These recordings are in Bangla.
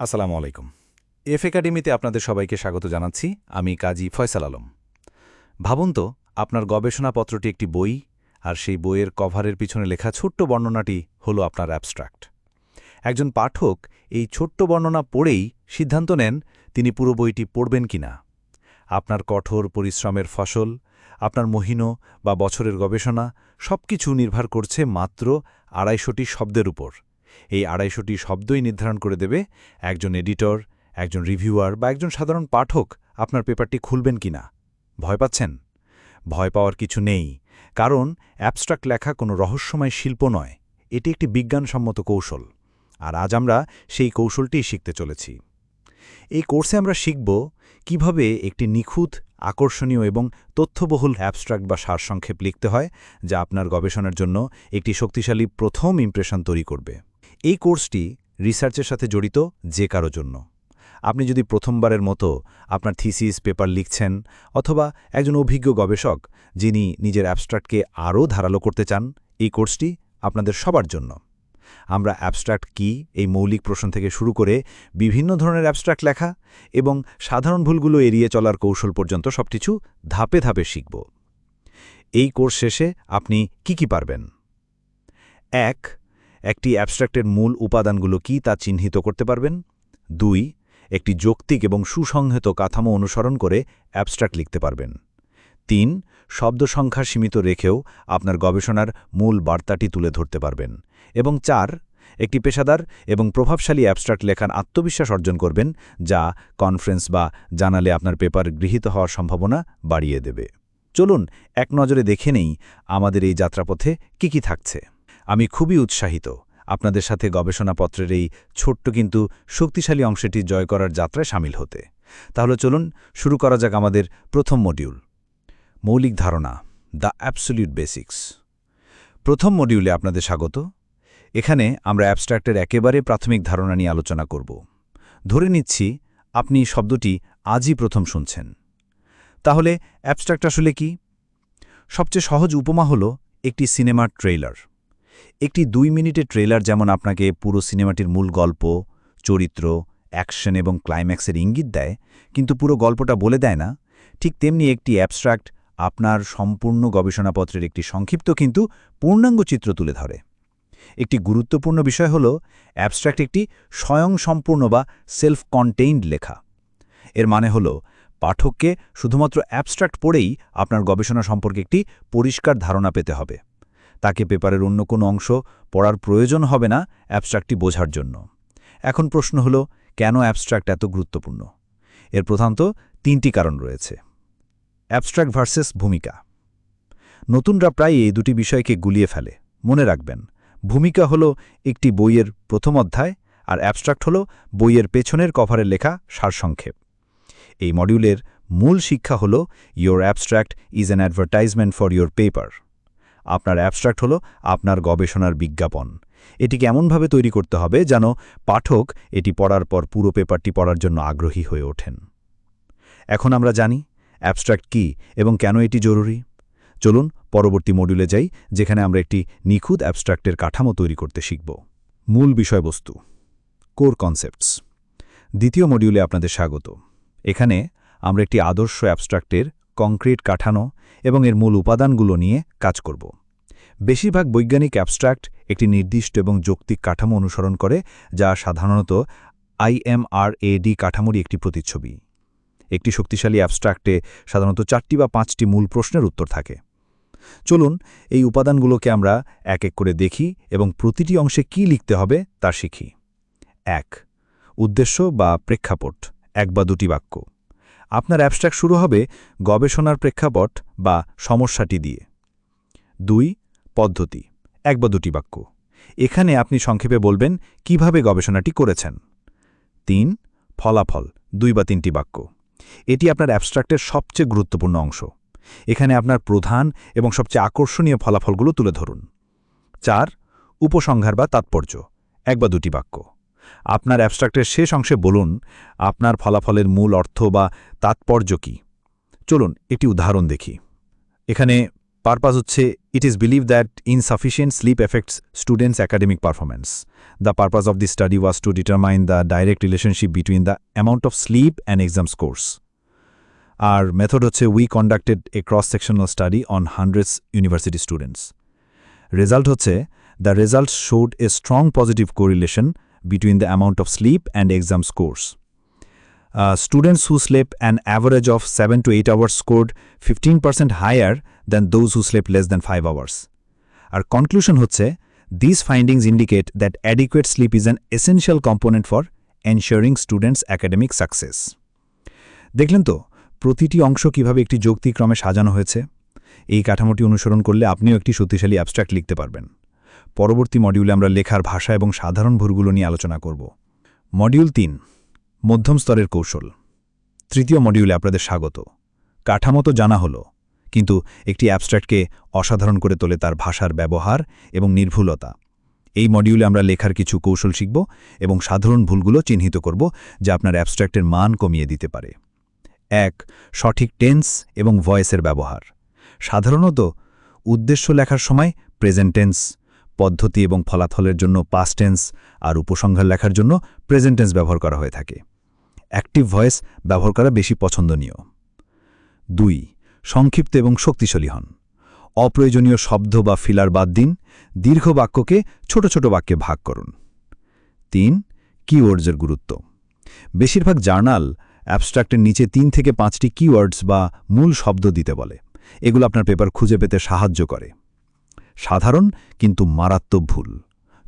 আসসালামু আলাইকুম। এফ একাডেমিতে আপনাদের সবাইকে স্বাগত জানাচ্ছি। আমি কাজী ফয়সাল আলম। ভাবুন তো, আপনার গবেষণাপত্রটি একটি বই, আর সেই বইয়ের কভারের পিছনে লেখা ছোট্ট বর্ণনাটি হলো আপনার অ্যাবস্ট্রাক্ট। একজন পাঠক এই ছোট্ট বর্ণনা পড়েই সিদ্ধান্ত নেন তিনি পুরো বইটি পড়বেন কিনা। আপনার কঠোর পরিশ্রমের ফসল, আপনার মহিন বা বছরের গবেষণা সবকিছু নির্ভর করছে মাত্র আড়াইশোটি শব্দের উপর। এই আড়াইশোটি শব্দই নির্ধারণ করে দেবে, একজন এডিটর, একজন রিভিউয়ার বা একজন সাধারণ পাঠক আপনার পেপারটি খুলবেন কিনা। ভয় পাচ্ছেন? ভয় পাওয়ার কিছু নেই, কারণ অ্যাবস্ট্রাক্ট লেখা কোনো রহস্যময় শিল্প নয়, এটি একটি বিজ্ঞানসম্মত কৌশল, আর আজ আমরা সেই কৌশলটিই শিখতে চলেছি। এই কোর্সে আমরা শিখব কীভাবে একটি নিখুঁত, আকর্ষণীয় এবং তথ্যবহুল অ্যাবস্ট্রাক্ট বা সারসংক্ষেপ লিখতে হয়, যা আপনার গবেষণার জন্য একটি শক্তিশালী প্রথম ইমপ্রেশন তৈরি করবে। এই কোর্সটি রিসার্চের সাথে জড়িত যে কারও জন্য। আপনি যদি প্রথমবারের মতো আপনার থিসিস, পেপার লিখছেন অথবা একজন অভিজ্ঞ গবেষক যিনি নিজের অ্যাবস্ট্রাক্টকে আরও ধারালো করতে চান, এই কোর্সটি আপনাদের সবার জন্য। আমরা অ্যাবস্ট্রাক্ট কি, এই মৌলিক প্রশ্ন থেকে শুরু করে বিভিন্ন ধরনের অ্যাবস্ট্রাক্ট লেখা এবং সাধারণ ভুলগুলো এড়িয়ে চলার কৌশল পর্যন্ত সবকিছু ধাপে ধাপে শিখব। এই কোর্স শেষে আপনি কি কি পারবেন? এক একটি অ্যাবস্ট্রাক্টের মূল উপাদানগুলো কি তা চিহ্নিত করতে পারবেন? দুই, একটি যৌক্তিক এবং সুসংহত কাঠামো অনুসরণ করে অ্যাবস্ট্রাক্ট লিখতে পারবেন। তিন, শব্দ সংখ্যা সীমিত রেখেও আপনার গবেষণার মূল বার্তাটি তুলে ধরতে পারবেন। এবং চার, একটি পেশাদার এবং প্রভাবশালী অ্যাবস্ট্রাক্ট লেখার আত্মবিশ্বাস অর্জন করবেন, যা কনফারেন্স বা জানালে আপনার পেপার গৃহীত হওয়ার সম্ভাবনা বাড়িয়ে দেবে। চলুন, এক নজরে দেখে নেই আমাদের এই যাত্রাপথে কি কি থাকছে। আমি খুবই উৎসাহিত। আপনাদের সাথে গবেষণাপত্রের এই ছোট্ট কিন্তু শক্তিশালী অংশটি জয় করার যাত্রায় সামিল হতে। তাহলে চলুন শুরু করা যাক আমাদের প্রথম মডিউল মৌলিক ধারণা দ্য অ্যাবসলিউট বেসিক্স প্রথম মডিউলে আপনাদের স্বাগত। এখানে আমরা অ্যাবস্ট্রাক্টের একেবারে প্রাথমিক ধারণা নিয়ে আলোচনা করব। ধরে নিচ্ছি আপনি শব্দটি আজই প্রথম শুনছেন। তাহলে অ্যাবস্ট্রাক্ট আসলে কি? সবচেয়ে সহজ উপমা হল একটি সিনেমার ট্রেইলার। একটি দুই মিনিটের ট্রেলার যেমন আপনাকে পুরো সিনেমাটির মূল গল্প, চরিত্র, অ্যাকশন এবং ক্লাইম্যাক্সের ইঙ্গিত দেয়, কিন্তু পুরো গল্পটা বলে দেয় না। ঠিক তেমনি একটি অ্যাবস্ট্রাক্ট আপনার সম্পূর্ণ গবেষণাপত্রের একটি সংক্ষিপ্ত কিন্তু পূর্ণাঙ্গ চিত্র তুলে ধরে। একটি গুরুত্বপূর্ণ বিষয় হল, অ্যাবস্ট্রাক্ট একটি স্বয়ংসম্পূর্ণ বা সেলফ কন্টেইনড লেখা। এর মানে হল, পাঠককে শুধুমাত্র অ্যাবস্ট্রাক্ট পড়েই আপনার গবেষণা সম্পর্কে একটি পরিষ্কার ধারণা পেতে হবে। তাকে পেপারের অন্য কোনো অংশ পড়ার প্রয়োজন হবে না অ্যাবস্ট্রাক্টটি বোঝার জন্য। এখন প্রশ্ন হল, কেন অ্যাবস্ট্রাক্ট এত গুরুত্বপূর্ণ? এর প্রধানত তিনটি কারণ রয়েছে। অ্যাবস্ট্রাক্ট ভার্সেস ভূমিকা। নতুনরা প্রায় এই দুটি বিষয়কে গুলিয়ে ফেলে। মনে রাখবেন, ভূমিকা হল একটি বইয়ের প্রথম অধ্যায় আর অ্যাবস্ট্রাক্ট হল বইয়ের পেছনের কভারের লেখা সারসংক্ষেপ। এই মডিউলের মূল শিক্ষা হল your abstract is an advertisement for your paper আপনার অ্যাবস্ট্রাক্ট হল আপনার গবেষণার বিজ্ঞাপন। এটিকে এমনভাবে তৈরি করতে হবে যেন পাঠক এটি পড়ার পর পুরো পেপারটি পড়ার জন্য আগ্রহী হয়ে ওঠেন। এখন আমরা জানি অ্যাবস্ট্রাক্ট কি এবং কেন এটি জরুরি। চলুন পরবর্তী মডিউলে যাই, যেখানে আমরা একটি নিখুঁত অ্যাবস্ট্রাক্টের কাঠামো তৈরি করতে শিখব। মূল বিষয়বস্তু কোর কনসেপ্টস দ্বিতীয় মডিউলে আপনাদের স্বাগত। এখানে আমরা একটি আদর্শ অ্যাবস্ট্রাক্টের কংক্রিট কাঠানো এবং এর মূল উপাদানগুলো নিয়ে কাজ করব। বেশিরভাগ বৈজ্ঞানিক অ্যাবস্ট্রাক্ট একটি নির্দিষ্ট এবং যৌক্তিক কাঠামো অনুসরণ করে, যা সাধারণত আইএমআরএডি কাঠামোরই একটি প্রতিচ্ছবি। একটি শক্তিশালী অ্যাবস্ট্রাক্টে সাধারণত চারটি বা পাঁচটি মূল প্রশ্নের উত্তর থাকে। চলুন, এই উপাদানগুলোকে আমরা এক এক করে দেখি এবং প্রতিটি অংশে কি লিখতে হবে তা শিখি। এক, উদ্দেশ্য বা প্রেক্ষাপট, এক বা দুটি বাক্য। আপনার অ্যাবস্ট্রাক্ট শুরু হবে গবেষণার প্রেক্ষাপট বা সমস্যাটি দিয়ে। দুই, পদ্ধতি, এক বা দুটি বাক্য। এখানে আপনি সংক্ষেপে বলবেন কীভাবে গবেষণাটি করেছেন। তিন, ফলাফল, দুই বা তিনটি বাক্য। এটি আপনার অ্যাবস্ট্রাক্টের সবচেয়ে গুরুত্বপূর্ণ অংশ। এখানে আপনার প্রধান এবং সবচেয়ে আকর্ষণীয় ফলাফলগুলো তুলে ধরুন। চার, উপসংহার বা তাৎপর্য, এক বা দুটি বাক্য। আপনার অ্যাবস্ট্রাক্টের শেষ অংশে বলুন, আপনার ফলাফলের মূল অর্থ বা তাৎপর্য কী? চলুন একটি উদাহরণ দেখি। এখানে পারপাস হচ্ছে it is believe that insufficient sleep effects students academic performance the purpose of the study was to determine the direct relationship between the amount of sleep and exam scores R method হচ্ছে we conducted a cross sectional study on hundreds university students result হচ্ছে the result showed a strong positive correlation between the amount of sleep and exam scores Uh, students who slept an average of 7 to 8 hours scored 15% higher than those who slept less than 5 hours. Our conclusion হচ্ছে these findings indicate that adequate sleep is an essential component for ensuring students' academic success. দেখলেন তো প্রতিটি অংশ কীভাবে একটি যৌক্তিক্রমে সাজানো হয়েছে এই কাঠামোটি অনুসরণ করলে আপনিও একটি শক্তিশালী অ্যাবস্ট্রাক্ট লিখতে পারবেন পরবর্তী মডিউলে আমরা লেখার ভাষা এবং সাধারণ ভুলগুলো নিয়ে আলোচনা করব। মডিউল তিন, মধ্যম স্তরের কৌশল। তৃতীয় মডিউলে আপনাদের স্বাগত। কাঠামো তো জানা হলো, কিন্তু একটি অ্যাবস্ট্র্যাক্টকে অসাধারণ করে তোলে তার ভাষার ব্যবহার এবং নির্ভুলতা। এই মডিউলে আমরা লেখার কিছু কৌশল শিখব এবং সাধারণ ভুলগুলো চিহ্নিত করব যা আপনার অ্যাবস্ট্র্যাক্টের মান কমিয়ে দিতে পারে। এক, সঠিক টেন্স এবং ভয়েসের ব্যবহার। সাধারণত উদ্দেশ্য লেখার সময় প্রেজেন্ট টেন্স পদ্ধতি এবং ফলাফলের জন্য পাস্ট টেন্স আর উপসংহার লেখার জন্য প্রেজেন্ট টেন্স ব্যবহার করা হয়ে থাকে। অ্যাক্টিভ ভয়েস ব্যবহার করা বেশি পছন্দনীয়। দুই, সংক্ষিপ্ত এবং শক্তিশালী হন। অপ্রয়োজনীয় শব্দ বা ফিলার বাদ দিন, দীর্ঘ বাক্যকে ছোট ছোট বাক্যে ভাগ করুন। তিন কিওয়ার্ডসের গুরুত্ব। বেশিরভাগ জার্নাল অ্যাবস্ট্রাক্টের নিচে তিন থেকে পাঁচটি কিওয়ার্ডস বা মূল শব্দ দিতে বলে। এগুলো আপনার পেপার খুঁজে পেতে সাহায্য করে। সাধারণ, কিন্তু মারাত্মক ভুল।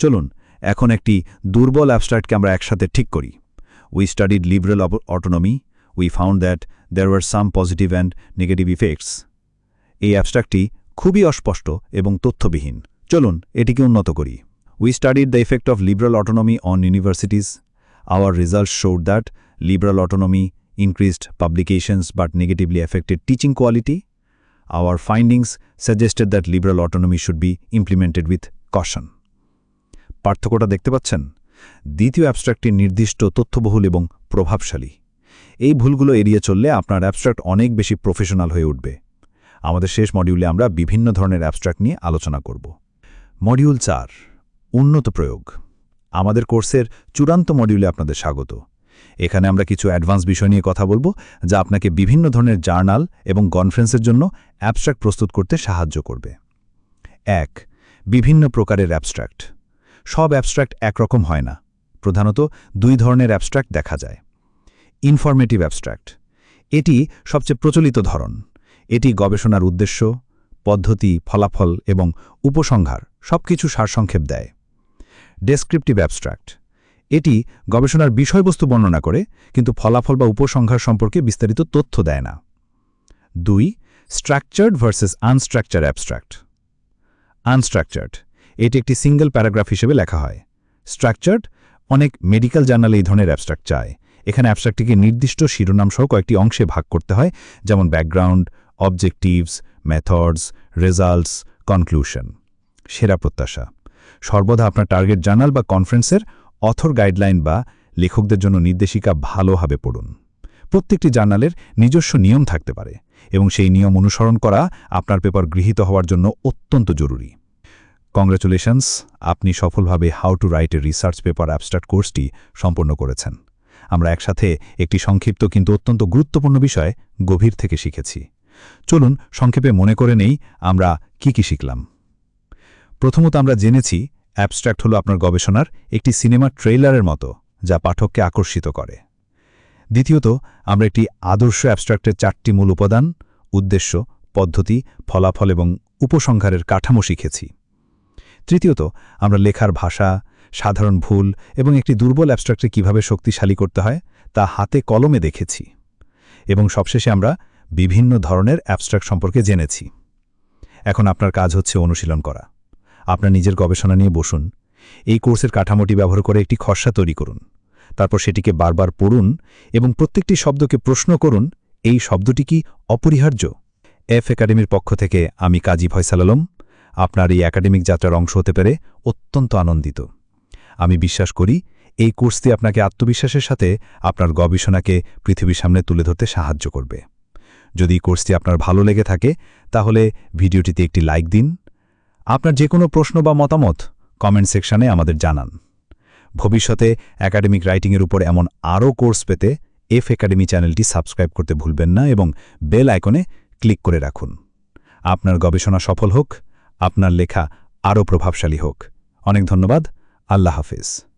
চলুন, এখন একটি দুর্বল অ্যাবস্ট্রাক্টকে আমরা একসাথে ঠিক করি। We studied liberal autonomy we found that there were some positive and negative effects এই অ্যাবস্ট্রাক্টটি খুবই অস্পষ্ট এবং তথ্যবিহীন। চলুন, এটিকে উন্নত করি। We studied the effect of liberal autonomy on universities our result showed that liberal autonomy increased publications but negatively affected teaching quality. Our findings suggested that liberal autonomy should be implemented with caution. পার্থক্যটা দেখতে পাচ্ছেন? দ্বিতীয় অ্যাবস্ট্রাক্টটি নির্দিষ্ট তথ্যবহুল এবং প্রভাবশালী। এই ভুলগুলো এড়িয়ে চললে আপনার অ্যাবস্ট্রাক্ট অনেক বেশি প্রফেশনাল হয়ে উঠবে। আমাদের শেষ মডিউলে আমরা বিভিন্ন ধরনের অ্যাবস্ট্রাক্ট নিয়ে আলোচনা করব। মডিউল চার, উন্নত প্রয়োগ। আমাদের কোর্সের চূড়ান্ত মডিউলে আপনাদের স্বাগত। এখানে আমরা কিছু অ্যাডভান্স বিষয় নিয়ে কথা বলব, যা আপনাকে বিভিন্ন ধরনের জার্নাল এবং কনফারেন্সের জন্য অ্যাবস্ট্রাক্ট প্রস্তুত করতে সাহায্য করবে। এক, বিভিন্ন প্রকারের অ্যাবস্ট্রাক্ট। সব অ্যাবস্ট্রাক্ট একরকম হয় না। প্রধানত দুই ধরনের অ্যাবস্ট্রাক্ট দেখা যায়। Informative abstract. এটি সবচেয়ে প্রচলিত ধরন। এটি গবেষণার উদ্দেশ্য, পদ্ধতি, ফলাফল এবং উপসংহার সবকিছু সারসংক্ষেপ দেয়। Descriptive abstract. এটি গবেষণার বিষয়বস্তু বর্ণনা করে, কিন্তু ফলাফল বা উপসংহার সম্পর্কে বিস্তারিত তথ্য দেয় না। দুই structured versus unstructure abstract unstructured এটি একটি সিঙ্গেল প্যারাগ্রাফ হিসেবে লেখা হয়। স্ট্রাকচার্ড অনেক মেডিকেল জার্নালে এই ধরনের অ্যাবস্ট্রাক্ট চায়। এখানে অ্যাবস্ট্রাক্টটিকে নির্দিষ্ট শিরোনাম সহ কয়েকটি অংশে ভাগ করতে হয়, যেমন background objectives methods results conclusion সেরা প্রত্যাশা। সর্বদা আপনার টার্গেট জার্নাল বা কনফারেন্সের অথর গাইডলাইন বা লেখকদের জন্য নির্দেশিকা ভালোভাবে পড়ুন। প্রত্যেকটি জার্নালের নিজস্ব নিয়ম থাকতে পারে এবং সেই নিয়ম অনুসরণ করা আপনার পেপার গৃহীত হওয়ার জন্য অত্যন্ত জরুরি। কংগ্রেচুলেশনস আপনি সফলভাবে how to write a research paper abstract কোর্সটি সম্পন্ন করেছেন। আমরা একসাথে একটি সংক্ষিপ্ত কিন্তু অত্যন্ত গুরুত্বপূর্ণ বিষয় গভীর থেকে শিখেছি। চলুন, সংক্ষেপে মনে করে নেই আমরা কি কি শিখলাম। প্রথমত আমরা জেনেছি অ্যাবস্ট্রাক্ট হলো আপনার গবেষণার একটি সিনেমা ট্রেইলারের মতো, যা পাঠককে আকর্ষিত করে। দ্বিতীয়ত, আমরা একটি আদর্শ অ্যাবস্ট্রাক্টের চারটি মূল উপাদান, উদ্দেশ্য, পদ্ধতি, ফলাফল এবং উপসংহারের কাঠামো শিখেছি। তৃতীয়ত, আমরা লেখার ভাষা, সাধারণ ভুল এবং একটি দুর্বল অ্যাবস্ট্রাক্টে কীভাবে শক্তিশালী করতে হয়, তা হাতে কলমে দেখেছি এবং সবশেষে আমরা বিভিন্ন ধরনের অ্যাবস্ট্রাক্ট সম্পর্কে জেনেছি। এখন আপনার কাজ হচ্ছে অনুশীলন করা। আপনার নিজের গবেষণা নিয়ে বসুন। এই কোর্সের কাঠামোটি ব্যবহার করে একটি খসড়া তৈরি করুন। তারপর সেটিকে বারবার পড়ুন এবং প্রত্যেকটি শব্দকে প্রশ্ন করুন, এই শব্দটি কি অপরিহার্য? এফ একাডেমির পক্ষ থেকে আমি কাজী ফয়সাল আলম। আপনার এই একাডেমিক যাত্রার অংশ হতে পেরে অত্যন্ত আনন্দিত। আমি বিশ্বাস করি, এই কোর্সটি আপনাকে আত্মবিশ্বাসের সাথে আপনার গবেষণাকে পৃথিবীর সামনে তুলে ধরতে সাহায্য করবে। যদি কোর্সটি আপনার ভালো লেগে থাকে, তাহলে ভিডিওটিতে একটি লাইক দিন। আপনার যে কোনো প্রশ্ন বা মতামত কমেন্ট সেকশনে আমাদের জানান। ভবিষ্যতে একাডেমিক রাইটিংয়ের উপর এমন আরও কোর্স পেতে এফ একাডেমি চ্যানেলটি সাবস্ক্রাইব করতে ভুলবেন না এবং বেল আইকনে ক্লিক করে রাখুন। আপনার গবেষণা সফল হোক, আপনার লেখা আরও প্রভাবশালী হোক। অনেক ধন্যবাদ, আল্লাহ হাফেজ।